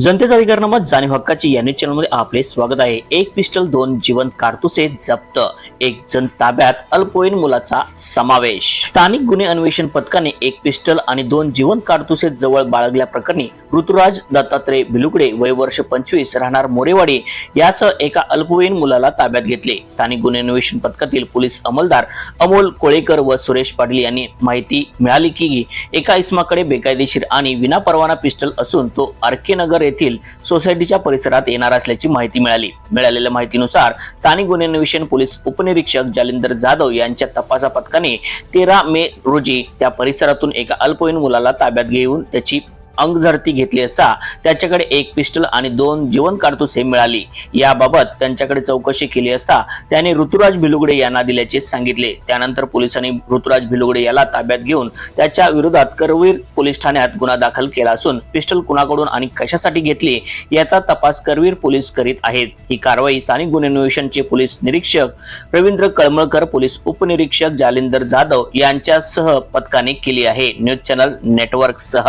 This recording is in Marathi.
जनतेचा अधिकारनामा जाणीव हक्काची या न्यूज चॅनलमध्ये आपले स्वागत आहे. एक पिस्टल दोन जिवंत कारतुसे जप्त. एक जण ताब्यात अल्पवयीन मुलाचा समावेश. स्थानिक गुन्हे अन्वेषण पथकाने एक पिस्टल आणि दोन जिवंत कारतुसे जवळ बाळगल्याप्रकरणी ऋतुराज दत्तात्रय भिलुकडे वय वर्ष पंचवीस राहणार मोरेवाडी यासह एका अल्पवयीन मुलाला ताब्यात घेतले. स्थानिक गुन्हे अन्वेषण पथकातील पोलीस अंमलदार अमोल कोळेकर व सुरेश पाटील यांनी माहिती मिळाली की एका इसमाकडे बेकायदेशीर आणि विनापरवाना पिस्टल असून तो आरके नगर येथील सोसायटीच्या परिसरात येणार असल्याची माहिती मिळाली. मिळालेल्या माहितीनुसार स्थानिक गुन्हे अन्वेषण पोलीस उपनिरीक्षक जालिंदर जाधव यांच्या तपासा पथकाने तेरा मे रोजी त्या परिसरातून एका अल्पवयीन मुलाला ताब्यात घेऊन त्याची अंगझडती घेतली असता त्याच्याकडे एक पिस्टल आणि दोन जीवन कारतूस हे मिळाली. याबाबत त्यांच्याकडे चौकशी केली असता त्याने ऋतुराज भिलुगडे यांना दिल्याचे सांगितले. त्यानंतर पोलिसांनी ऋतुराज भिलुगडे याला ताब्यात घेऊन त्याच्या विरोधात करवीर पोलीस ठाण्यात गुन्हा दाखल केला असून पिस्टल कुणाकडून आणि कशासाठी घेतली याचा तपास करवीर पोलीस करीत आहेत. ही कारवाई स्थानिक गुन्हे अन्वेषणचे पोलीस निरीक्षक रवींद्र कळमळकर पोलीस उपनिरीक्षक जालिंदर जाधव यांच्यासह पथकाने केली आहे. न्यूज चॅनल नेटवर्क सह